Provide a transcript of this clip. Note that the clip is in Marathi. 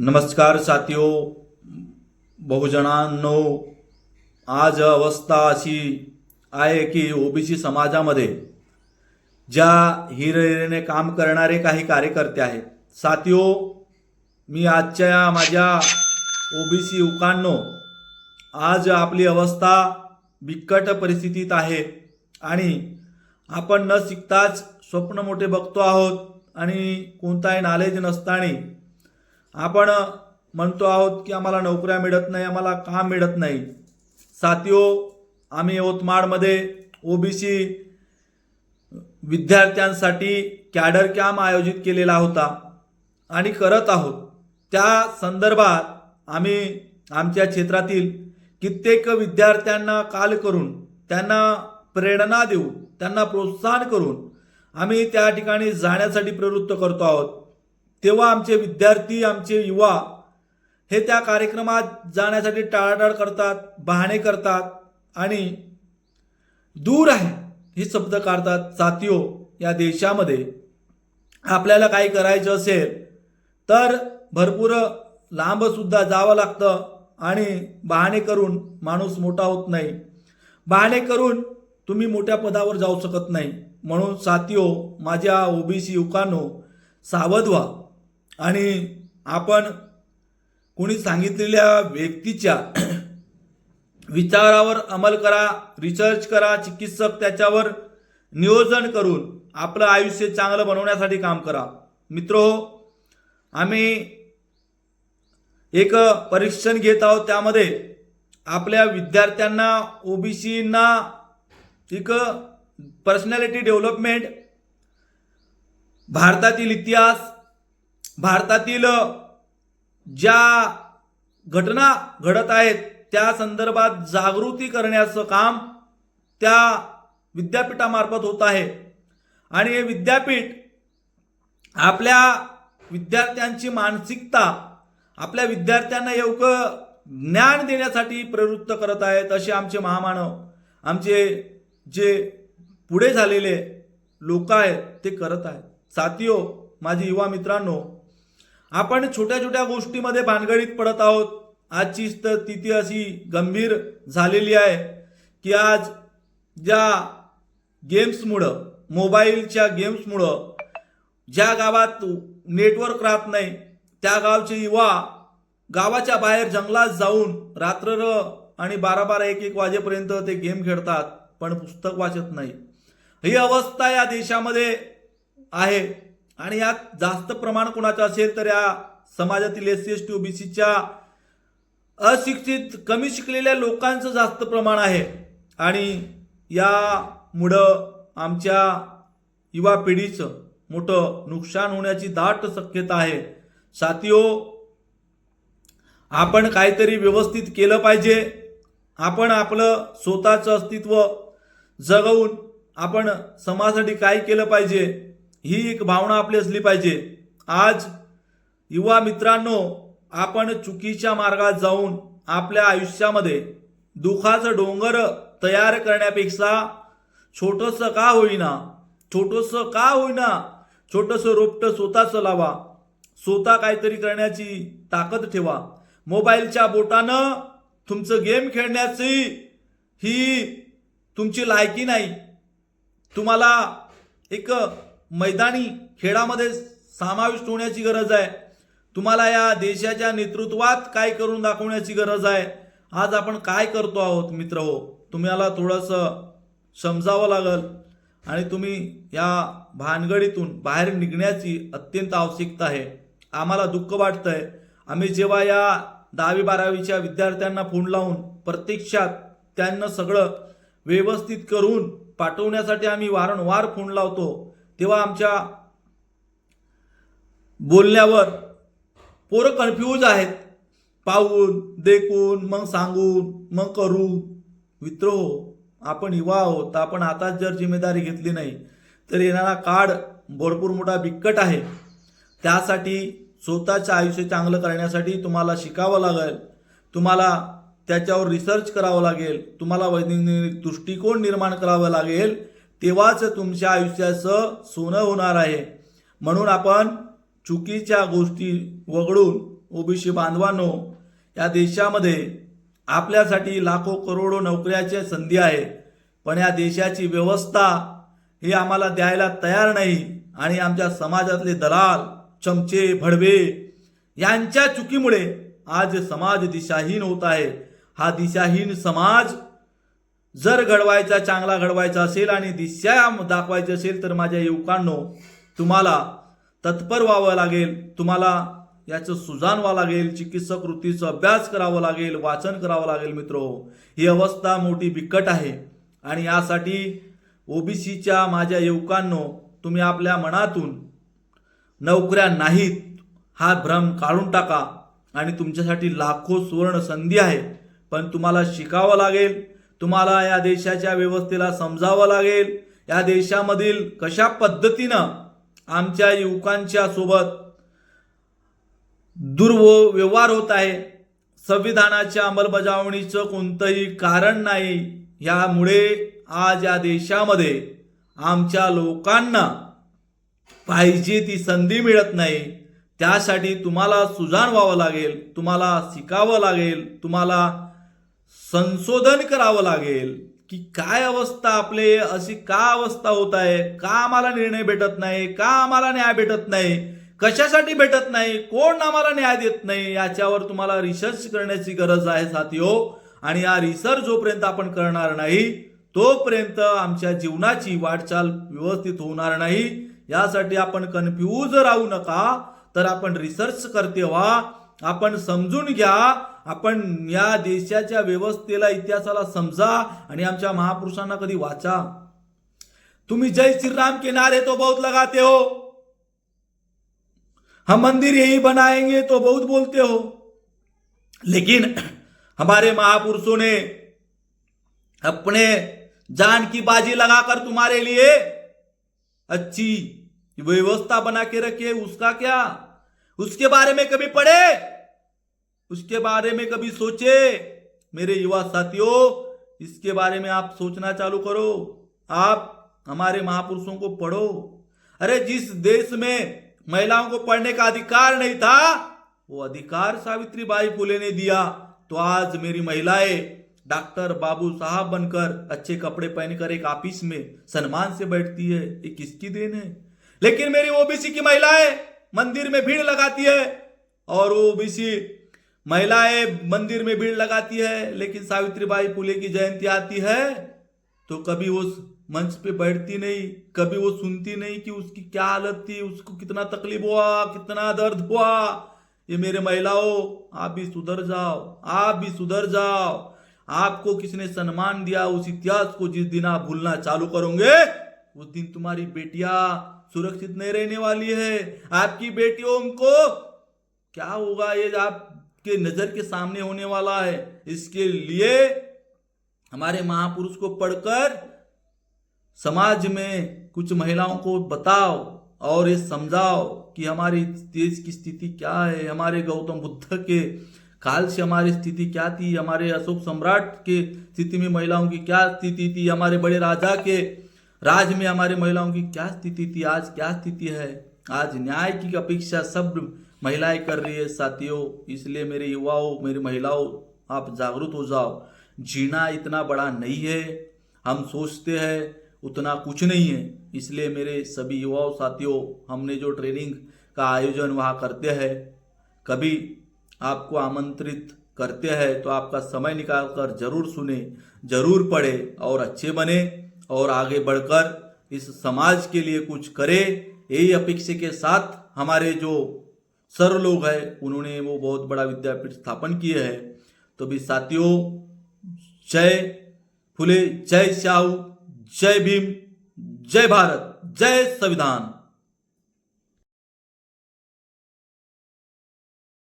नमस्कार साथियो बहुजनांनो आज अवस्था अशी आहे की ओबीसी समाजामध्ये ज्या हिरहिरेने काम करणारे काही कार्यकर्ते आहेत. साथियो मी आजच्या माझ्या ओबीसी युवकांनो आज आपली अवस्था बिकट परिस्थितीत आहे आणि आपण न शिकताच स्वप्न मोठे बघतो आहोत आणि कोणताही नॉलेज नसताना आपण म्हणतो आहोत की आम्हाला नोकऱ्या मिळत नाही आम्हाला काम मिळत नाही. साथियो आम्ही यवतमाळमध्ये ओबीसी विद्यार्थ्यांसाठी कॅडर कॅम्प आयोजित केलेला होता आणि करत आहोत. त्या संदर्भात आम्ही आमच्या क्षेत्रातील कित्येक विद्यार्थ्यांना काल करून त्यांना प्रेरणा देऊन त्यांना प्रोत्साहन करून आम्ही त्या ठिकाणी जाण्यासाठी प्रवृत्त करतो आहोत. तेव्हा आमचे विद्यार्थी आमचे युवा हे त्या कार्यक्रमात जाण्यासाठी टाळाटाळ करतात बहाणे करतात आणि दूर आहे हे शब्द काढतात साथियो या देशामध्ये आपल्याला काही करायचं असेल तर भरपूर लांबसुद्धा जावं लागतं आणि बहाणे करून माणूस मोठा होत नाही. बहाणे करून तुम्ही मोठ्या पदावर जाऊ शकत नाही. म्हणून साथियो माझ्या ओबीसी युवकांनो सावध व्हा. आणि आपण कोणी सांगितलेल्या व्यक्तीच्या विचारावर अंमल करा रिसर्च करा चिकित्सक त्याच्यावर नियोजन करून आपलं आयुष्य चांगलं बनवण्यासाठी काम करा. मित्रो आम्ही एक परीक्षण घेत आहोत त्यामध्ये आपल्या विद्यार्थ्यांना ओबीसीना एक पर्सनॅलिटी डेव्हलपमेंट भारतातील इतिहास भारतातील ज्या घटना घडत आहेत त्या संदर्भात जागृती करण्याचं काम त्या विद्यापीठामार्फत होत आहे. आणि हे विद्यापीठ आपल्या विद्यार्थ्यांची मानसिकता आपल्या विद्यार्थ्यांना योग्य ज्ञान देण्यासाठी प्रवृत्त करत आहेत असे आमचे महामानव आमचे जे पुढे झालेले लोक आहेत ते करत आहेत. साथियो माझे युवा मित्रांनो आपण छोट्या छोट्या गोष्टीमध्ये भानगडीत पडत आहोत. आजची स्थिती अशी गंभीर झालेली आहे की आज ज्या गेम्समुळं मोबाईलच्या गेम्समुळं ज्या गावात नेटवर्क राहत नाही त्या गावचे युवा गावाच्या बाहेर जंगलात जाऊन रात्र आणि बारा बारा एक एक वाजेपर्यंत ते गेम खेळतात पण पुस्तक वाचत नाही. ही अवस्था या देशामध्ये आहे. आणि यात जास्त प्रमाण कोणाचं असेल तर या समाजातील एस सी एस टी ओबीसीच्या अशिक्षित कमी शिकलेल्या लोकांचं जास्त प्रमाण आहे. आणि यामुळं आमच्या युवा पिढीचं मोठं नुकसान होण्याची दाट शक्यता आहे. साथियो आपण काहीतरी व्यवस्थित केलं पाहिजे. आपण आपलं स्वतःचं अस्तित्व जगवून आपण समाजासाठी काय केलं पाहिजे? ही एक भावना आपली असली पाहिजे. आज युवा मित्रांनो आपण चुकीच्या मार्गात जाऊन आपल्या आयुष्यामध्ये दुखाचं डोंगर तयार करण्यापेक्षा छोटंसं का होईना छोटंसं का होईना छोटंसं रोपटं स्वतःचं लावा. स्वतः काहीतरी करण्याची ताकद ठेवा. मोबाईलच्या बोटानं तुमचं गेम खेळण्याची ही तुमची लायकी नाही. तुम्हाला एक मैदानी खेळामध्ये समाविष्ट होण्याची गरज आहे. तुम्हाला या देशाच्या नेतृत्वात काय करून दाखवण्याची गरज आहे? आज आपण काय करतो आहोत मित्र हो? तुम्हाला थोडंसं समजावं लागल. आणि तुम्ही या भानगडीतून बाहेर निघण्याची अत्यंत आवश्यकता आहे. आम्हाला दुःख वाटतं आहे आम्ही जेव्हा या दहावी बारावीच्या विद्यार्थ्यांना फोन लावून प्रत्यक्षात त्यांना सगळं व्यवस्थित करून पाठवण्यासाठी आम्ही वारंवार फोन लावतो. तेव्हा आमच्या बोलण्यावर पोरं कन्फ्यूज आहेत. पाहून देखून मग सांगून मग करू मित्र हो आपण युवा आहोत. आपण आताच जर जिम्मेदारी घेतली नाही तर येणारा काळ भरपूर मोठा बिकट आहे. त्यासाठी स्वतःचं आयुष्य चांगलं करण्यासाठी तुम्हाला शिकावं लागेल. तुम्हाला त्याच्यावर रिसर्च करावं लागेल. तुम्हाला वैज्ञानिक दृष्टिकोन निर्माण करावं लागेल. तेव्हाच तुमच्या आयुष्याचं सोनं होणार आहे. म्हणून आपण चुकीच्या गोष्टी वगळून ओबीसी बांधवांनो या देशामध्ये आपल्यासाठी लाखो करोडो नोकऱ्याच्या संधी आहे. पण या देशाची व्यवस्था ही आम्हाला द्यायला तयार नाही आणि आमच्या समाजातले दलाल चमचे भडवे यांच्या चुकीमुळे आज समाज दिशाहीन होत आहे. हा दिशाहीन समाज जर घडवायचा चांगला घडवायचा असेल आणि दिशा दाखवायची असेल तर माझ्या युवकांनो तुम्हाला तत्पर व्हावं लागेल. तुम्हाला याचं सुजान व्हावं लागेल. चिकित्सक वृत्तीचा अभ्यास करावा लागेल. वाचन करावं लागेल मित्रो. ही अवस्था मोठी बिकट आहे. आणि यासाठी ओबीसीच्या माझ्या युवकांनो तुम्ही आपल्या मनातून नोकऱ्या नाहीत हा भ्रम काढून टाका. आणि तुमच्यासाठी लाखो सुवर्ण संधी आहे. पण तुम्हाला शिकावं लागेल. तुम्हाला या देशाच्या व्यवस्थेला समजावं लागेल. या देशामधील कशा पद्धतीनं आमच्या युवकांच्या सोबत दुर्व व्यवहार होत आहे संविधानाच्या अंमलबजावणीचं कोणतंही कारण नाही यामुळे आज या देशामध्ये आमच्या लोकांना पाहिजे ती संधी मिळत नाही. त्यासाठी तुम्हाला सुजाण व्हावं लागेल तुम्हाला शिकावं लागेल तुम्हाला संशोधन करावं लागेल की काय अवस्था आपले अशी का अवस्था होत आहे का आम्हाला निर्णय भेटत नाही का आम्हाला न्याय भेटत नाही कशासाठी भेटत नाही कोण आम्हाला न्याय देत नाही याच्यावर तुम्हाला रिसर्च करण्याची गरज आहे साथियो. आणि हा रिसर्च जोपर्यंत आपण करणार नाही तोपर्यंत आमच्या जीवनाची वाटचाल व्यवस्थित होणार नाही. यासाठी आपण कन्फ्यूज राहू नका. तर आपण रिसर्च करते व्हा. आपण समजून घ्या. आपण या देशाच्या व्यवस्थेला इतिहासाला समजा आणि आमच्या महापुरुषांना कधी वाचा. तुम्ही जय श्रीराम के नारे तो बहुत लगाते हो. हम मंदिर यही बनाएंगे तो बहुत बोलते हो. लेकिन हमारे महापुरुषों ने अपने जान की बाजी लगाकर तुम्हारे लिए अच्छी व्यवस्था बना के रखे उसका क्या? उसके बारे में कभी पढ़े? उसके बारे में कभी सोचे? मेरे युवा साथियों, इसके बारे में आप सोचना चालू करो। आप हमारे महापुरुषों को पढ़ो। अरे, जिस देश में महिलाओं को पढ़ने का अधिकार नहीं था, वो अधिकार सावित्री बाई फुले ने दिया। तो आज मेरी महिलाएँ डॉक्टर बाबू साहब बनकर अच्छे कपड़े पहनकर एक ऑफ़िस में सम्मान से बैठती है, ये किसकी देन है? लेकिन मेरी ओबीसी की महिलाएँ मंदिर में भीड़ लगाती है और ओबीसी महिलाएँ मंदिर में भीड़ लगाती है, लेकिन सावित्रीबाई फुले की जयंती आती है तो कभी उस मंच पे बैठती नहीं, कभी वो सुनती नहीं कि उसकी क्या हालत थी, उसको कितना तकलीफ़ हुआ, कितना दर्द हुआ। ये मेरे महिलाओं, आप भी सुधर जाओ, आप भी सुधर जाओ। आपको किसने सम्मान दिया, उस इतिहास को जिस दिन आप भूलना चालू करोगे, उस दिन तुम्हारी बेटियाँ सुरक्षित नहीं रहने वाली है। आपकी बेटियों को क्या होगा ये आपके नज़र के सामने होने वाला है। इसके लिए हमारे महापुरुष को पढ़कर समाज में कुछ महिलाओं को बताओ और ये समझाओ कि हमारी देश की स्थिति क्या है, हमारे गौतम बुद्ध के काल से हमारी स्थिति क्या थी, हमारे अशोक सम्राट के स्थिति में महिलाओं की क्या स्थिति थी, हमारे बड़े राजा के राज में हमारे महिलाओं की क्या स्थिति थी, आज क्या स्थिति है? आज न्याय की अपेक्षा सब महिलाएँ कर रही है, साथियों, इसलिए मेरे युवाओं, मेरी महिलाओं, आप जागरूक हो जाओ। जीना इतना बड़ा नहीं है, हम सोचते हैं, उतना कुछ नहीं है। इसलिए मेरे सभी युवाओं, साथियों, हमने जो ट्रेनिंग का आयोजन वहाँ करते हैं, कभी आपको आमंत्रित करते हैं तो आपका समय निकाल कर ज़रूर सुने, ज़रूर पढ़े और अच्छे बने और आगे बढ़कर इस समाज के लिए कुछ करे। यही अपेक्षा के साथ हमारे जो सर लोग हैं, उन्होंने वो बहुत बड़ा विद्यापीठ स्थापन किए हैं। तो भी साथियों, जय फुले, जय शाहू, जय भीम, जय भारत, जय संविधान।